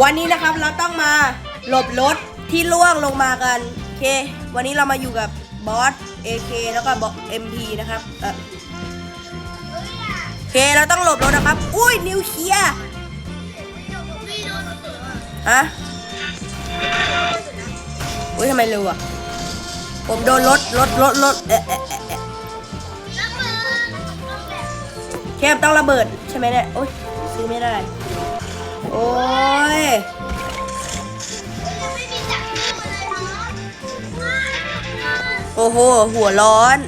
วันนี้นะครับเราต้องมาหลบรถที่ล่วงลงมากันโอเค วันนี้เรามาอยู่กับบอส AK แล้วก็บอส MP นะครับเอ่อโอเคเราต้องหลบรถนะครับ อุ้ยนิวเคลียร์ฮะอุ้ยทำไมเร็วอะ ผมโดนรถรถรถรถเอ๊ะเอ๊ะเอ๊ะเอ๊ะแคบต้องระเบิดใช่ไหมเนี่ยโอ้ยซื้อไม่ได้ โอ้ยโอ้โห หัวร้อน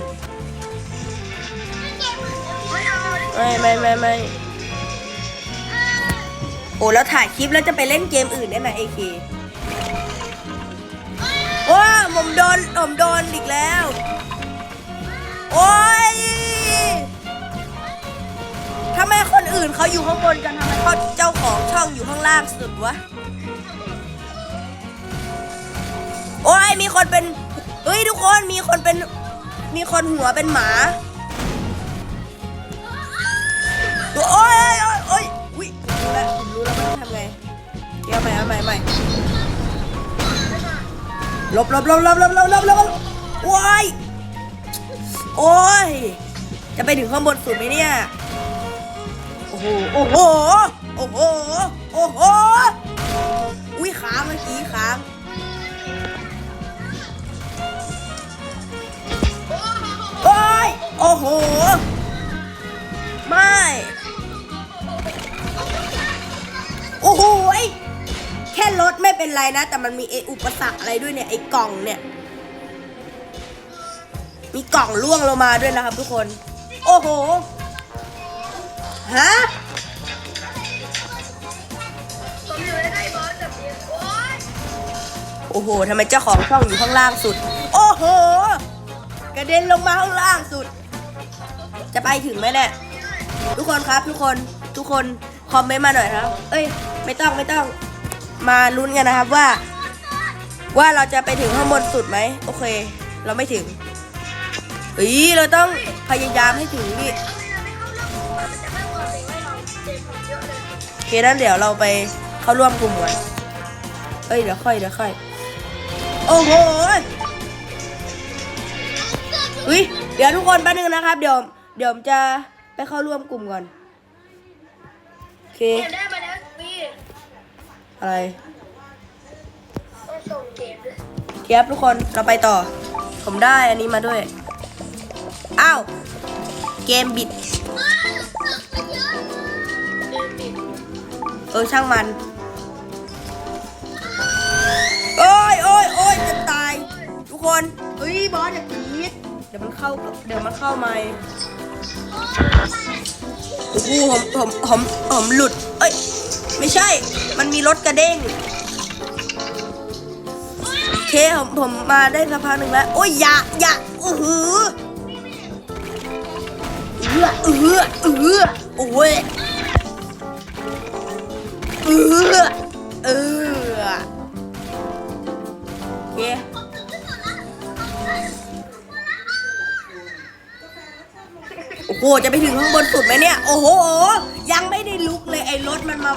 ไม่ไม่ไม่ไม่โอ้แล้วถ่ายคลิปแล้วจะไปเล่นเกมอื่นได้ไหมเอเคว้าผมโดนผมโดนอีกแล้ว โอ้ย เขาอยู่ข้างบนกันทำไมเขาเจ้าของช่องอยู่ข้างล่างสุดวะ โอ้ยมีคนเป็นเฮ้ยทุกคนมีคนเป็นมีคนหัวเป็นหมา โอ้ยโอ้ยโอ้ยโอ้ยอุ๊ยรู้แล้วผมรู้แล้วมันทำไงเดี๋ยวใหม่เอาใหม่ใหม่หลบหลบหลบหลบหลบหลบหลบหลบโอ้ยโอ้ยจะไปถึงข้างบนสุดไหมเนี่ย โอ้โหโอ้โห โอ้โห โอ้โห อุ้ยค้าเมื่อกี้ค้าโอ้ย โอ้โห ไม่ โอ้โหไอ้แค่รถไม่เป็นไรนะ แต่มันมีไอ้อุปสรรคอะไรด้วยเนี่ย ไอ้กล่องเนี่ย มีกล่องล่วงลงมาด้วยนะครับทุกคน โอ้โห ฮะผมอยู่ในบอสแบบนี้โอ๊ยโอ้โหทำไมเจ้าของช่องอยู่ข้างล่างสุด โอ้โห กระเด็นลงมาข้างล่างสุด จะไปถึงไหมเนี่ย ทุกคนครับทุกคน ทุกคนคอมเมนต์มาหน่อยครับ เอ้ย ไม่ต้องไม่ต้อง มาลุ้นกันนะครับว่า ว่าเราจะไปถึงข้างบนสุดไหม โอเค เราไม่ถึงเฮ้ย เราต้องพยายามให้ถึงนี่ เคนั้นเดี๋ยวเราไปเข้าร่วมกลุ่มกันเอ้ยเดี๋ยวค่อยเดี๋ยวค่อย โอ้โหอุ้ยเดี๋ยวทุกคนแป๊บนึงนะครับ เดี๋ยวเดี๋ยวจะไปเข้าร่วมกลุ่มก่อนโอเคได้มาแล้วพี่อะไรส่งเกมเทียบทุกคนเราไปต่อ ผมได้อันนี้มาด้วย อ้าว เกมบิดเกมปิด เออช่างมันโอ้ยโอ้ยโอ้ยจะตาย ทุกคนเฮ้ยบอสอย่ากรีดเดี๋ยวมันเข้าเดี๋ยวมันเข้ามาโอ้โหผมผมผมผมหลุด เอ้ยไม่ใช่ มันมีรถกระเด้งโอเคผมผมมาได้สักพักหนึ่งแล้วโอ้ยอย่าอย่าอือหือเออเออเออโอ้ย เออเออโอเคโอ้โห จะไปถึงข้างบนสุดไหมเนี่ย โอ้โห ยังไม่ได้ลุกเลยไอ้รถมันมา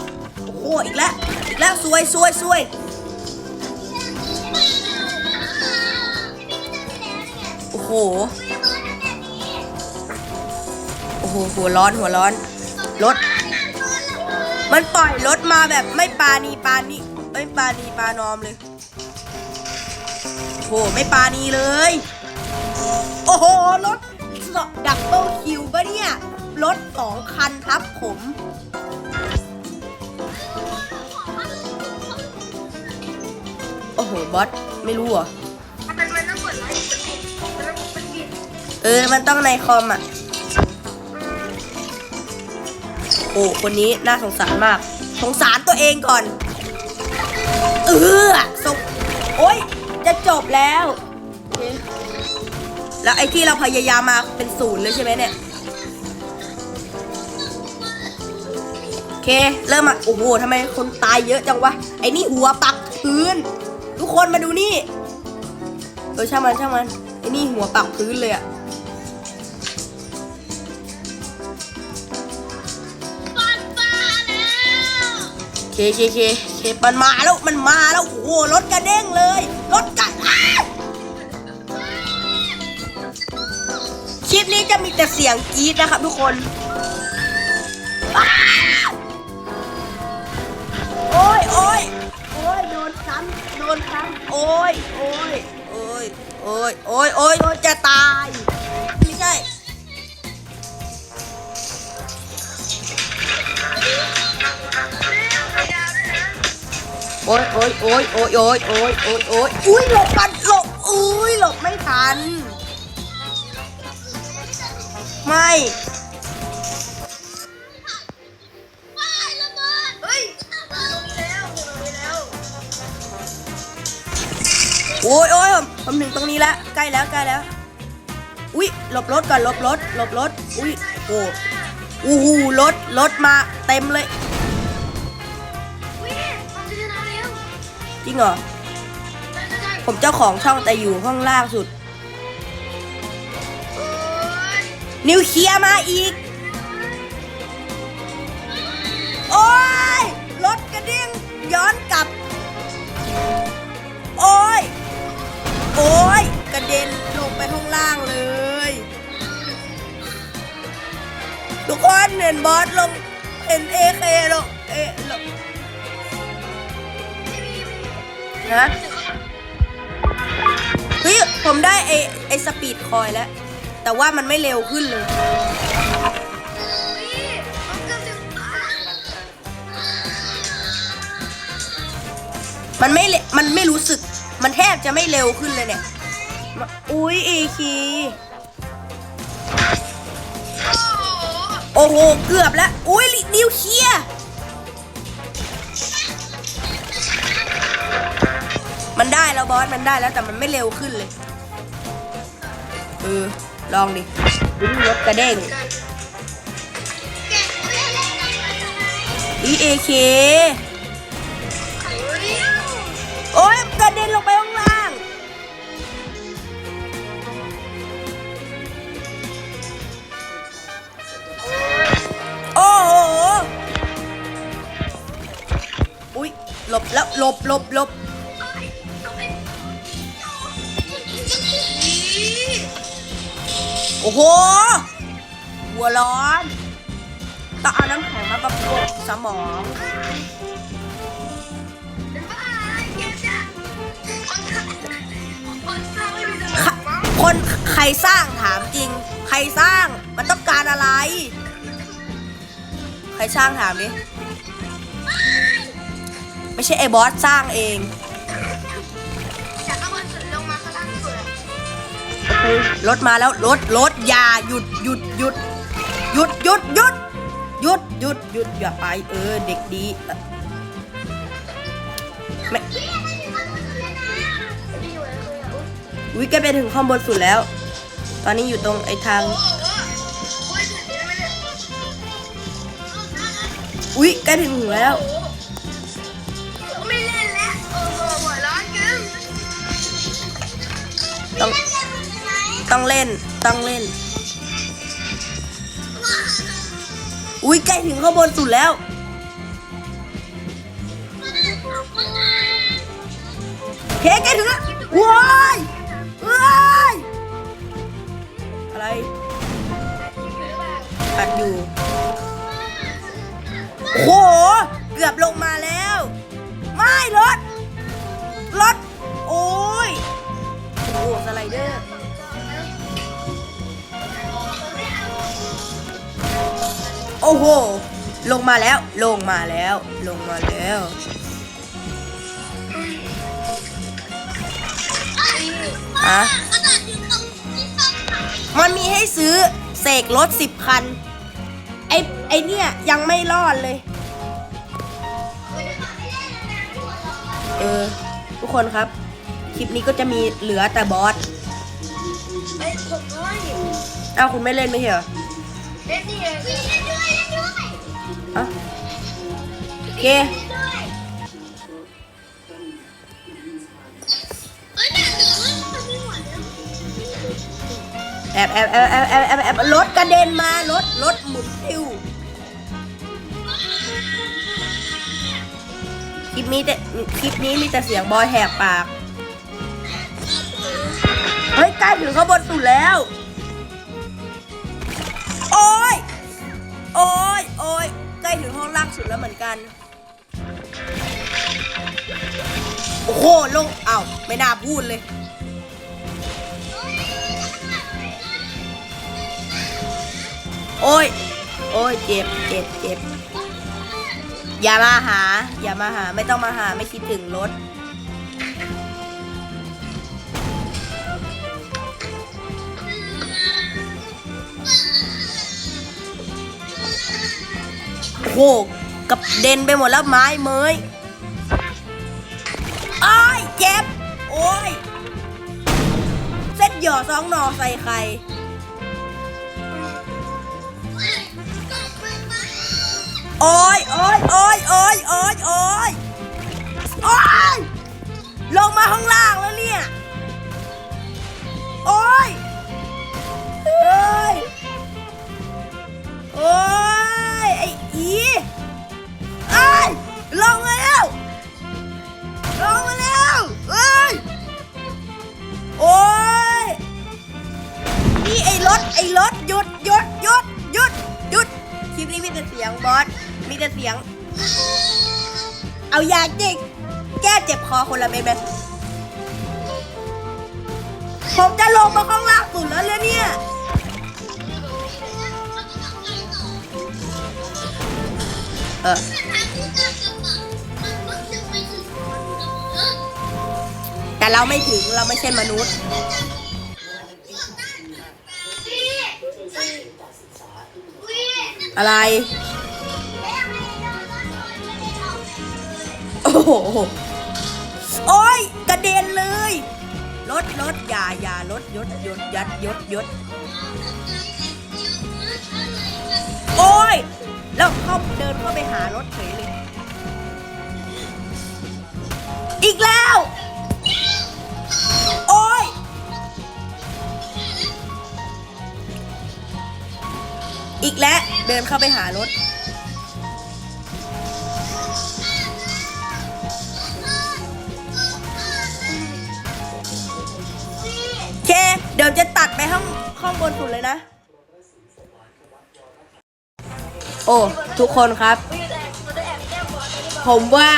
โอ้โห อีกแล้ว อีกแล้วซวยซวยซวยโอ้โห โอ้โห หัวร้อนหัวร้อน รถ มันปล่อยรถมาแบบไม่ปานีปานีไม่ปานีปานอมเลยโหไม่ปานีเลย โอ้โหรถดับเบิลคิวปะเนี่ย รถสองคันทับผมโอ้โหบอสไม่รู้เหรอมันมันต้องกดไลค์มันปิดมันต้องมันปิดเออ มันต้องในคอมอะ อ้คนนี้น่าสงสารมาก สงสารตัวเองก่อน เออสงโอ๊ยจะจบแล้ว แล้วไอ้ที่เราพยายามมาเป็นศูนย์เลยใช่ไหมเนี่ยโอเค เริ่มมาโอ้โหทำไมคนตายเยอะจังวะ ไอ้นี่หัวปักพื้น ทุกคนมาดูนี่ เออช่างมันช่างมัน ไอ้นี่หัวปักพื้นเลยอะ เคเคเคเคมันมาแล้วมันมาแล้วโอ้โหรถกระเด้งเลยรถกระคลิปนี้จะมีแต่เสียงกรี๊ดนะครับทุกคนโอ้ยโอ้ยโอ้ยโดนซ้ำโดนซ้ำโอ้ยโอ้ยโอ้ยโอ้ยโอ้ยโอ้ยจะตาย โอ้ยโอ้ยโอ้ยโอ้ยโอ้ยโอ้ยโอ้ยโอ้ยอุ้ยหลบกันหลบอุ้ยหลบไม่ทัน ไม่ว้ายระเบิดเฮ้ยระเบิดแล้วแล้วโอ้ยโอ้ยผมผมถึงตรงนี้แล้วใกล้แล้วใกล้แล้ว อุ้ยหลบรถก่อนหลบรถหลบรถ อุ้ยโอ้อู้หูรถรถมาเต็มเลย จริงเหรอ ผมเจ้าของช่องแต่อยู่ห้องล่างสุด นิวเคลียร์มาอีก โอ้ย รถกระเด้งย้อนกลับ โอ้ย โอ้ย กระเด็นลงไปข้างล่างเลย ทุกคนเห็นบอสลง เห็นเอเคลงเอลง นะเฮ้ยผมได้ไอไอสปีดคอยแล้ว แต่ว่ามันไม่เร็วขึ้นเลยมันไม่เรมันไม่รู้สึก มันแทบจะไม่เร็วขึ้นเลยเนี่ย อุ้ยเอคี โอ้โหโอ้โหเกือบแล้ว อุ้ยนิวเคลียร์ มันได้แล้วบอส มันได้แล้วแต่มันไม่เร็วขึ้นเลย เออ ลองดิอุ้ยรถกระเด้งอีเอเคโอ้ยโอ้ยกระเด็นลงไปข้างล่าง โอ้โห อุ้ยหลบแล้วหลบหลบหลบ โอ้โห หัวร้อนต้องเอาน้ำแข็งมาประกบสมองคนใครสร้างถามจริง ใครสร้างมันต้องการอะไร ใครสร้างถามดิ ไม่ใช่ไอ้บอสสร้างเอง รถมาแล้วรถรถอย่าหยุดหยุดหยุดหยุดหยุดหยุดหยุดหยุดหยุดอย่าไปเออเด็กดีไม่อุ้ยแกไปถึงข้างบนสุดแล้ว ตอนนี้อยู่ตรงไอ้ทางอุ้ยใกล้ถึงหูแล้ว ต้องเล่นต้องเล่น อุ้ยใกล้ถึงข้างบนสุดแล้วเฮ้ใกล้ถึงแล้วว้ายว้ายอะไรปัดอยู่โหเกือบลงมาแล้ว ไม่รถรถโอ้ยโอ้สไลเดอร์ อ้โห ลงมาแล้ว ลงมาแล้ว ลงมาแล้วอะมันมีให้ซื้อเสกรถสิบคัน ไอไอเนี่ย ยังไม่รอดเลย เออ ทุกคนครับ คลิปนี้ก็จะมีเหลือแต่บอสไอ้ผมน้อยอ้าวคุณไม่เล่นไม่ใช่เหรอ เล่นนี่เอง เคแอบแอบแอบแอบแอบแอบแอบรถกระเด็นมารถรถหมุนติ้วลิปนี้แต่คลิปนี้มีแต่เสียงบอยแหกปาก เฮ้ยใกล้ถึงข้างบนสุดแล้ว โอ้ย โอ้ย โอ้ยใกล้ถึงห้องล่างสุดแล้วเหมือนกัน โอ้โหลงเอ้าไม่น่าพูดเลย โอ้ย โอ้ย เจ็บเจ็บเจ็บอย่ามาหา อย่ามาหา ไม่ต้องมาหา ไม่คิดถึงรถ โอ้ กับเด่นไปหมดแล้วไม้เมยอ้ายเจ็บ โอ้ย เส้นหย่อสองนอใส่ไข่โอ้ยโอ้ยโอ้ยโอ้ยโอ้ยโอ้ยโอ้ยลงมาข้างล่าง นี่ไอ้รถไอ้รถหยุดหยุดหยุดหยุดหยุดคลิปนี้มีแต่เสียงบอสมีแต่เสียง เอายาจิกแก้เจ็บคอคนละเม็ดไหมผมจะลงมาข้างล่างสุดแล้วเลยเนี่ยเออแต่เราไม่ถึงเราไม่ใช่มนุษย์ อะไร โอ้โห โอ้ยกระเด็นเลยรถรถอย่าอย่ารถยศยศยัดยศยศโอ้ย แล้วเข้าเดินเข้าไปหารถเฉยเลย อีกแล้ว โอ้ย อีกแล้ว เดินเข้าไปหารถ เค เดี๋ยวจะตัดไปห้องห้องบนสุดเลยนะ โอ้ ทุกคนครับ ผมว่า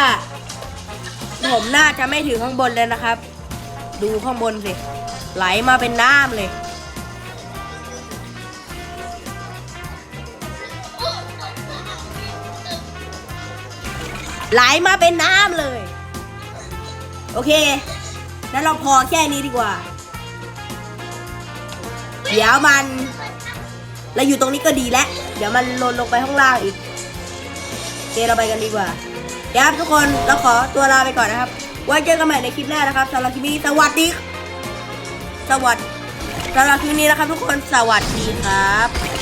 ผมน่าจะไม่ถึงข้างบนเลยนะครับ ดูข้างบนสิ ไหลมาเป็นน้ำเลย ไหลมาเป็นน้ำเลย โอเคงั้นเราพอแค่นี้ดีกว่า เดี๋ยวมันเราอยู่ตรงนี้ก็ดีแล้ว เดี๋ยวมันลนลงไปข้างล่างอีกโอเคเราไปกันดีกว่าเดี๋ยวครับทุกคนเราขอตัวลาไปก่อนนะครับ ไว้เจอกันใหม่ในคลิปหน้านะครับสำหรับคลิปนี้สวัสดี สวัสดีสำหรับคลิปนี้นะครับทุกคนสวัสดีครับ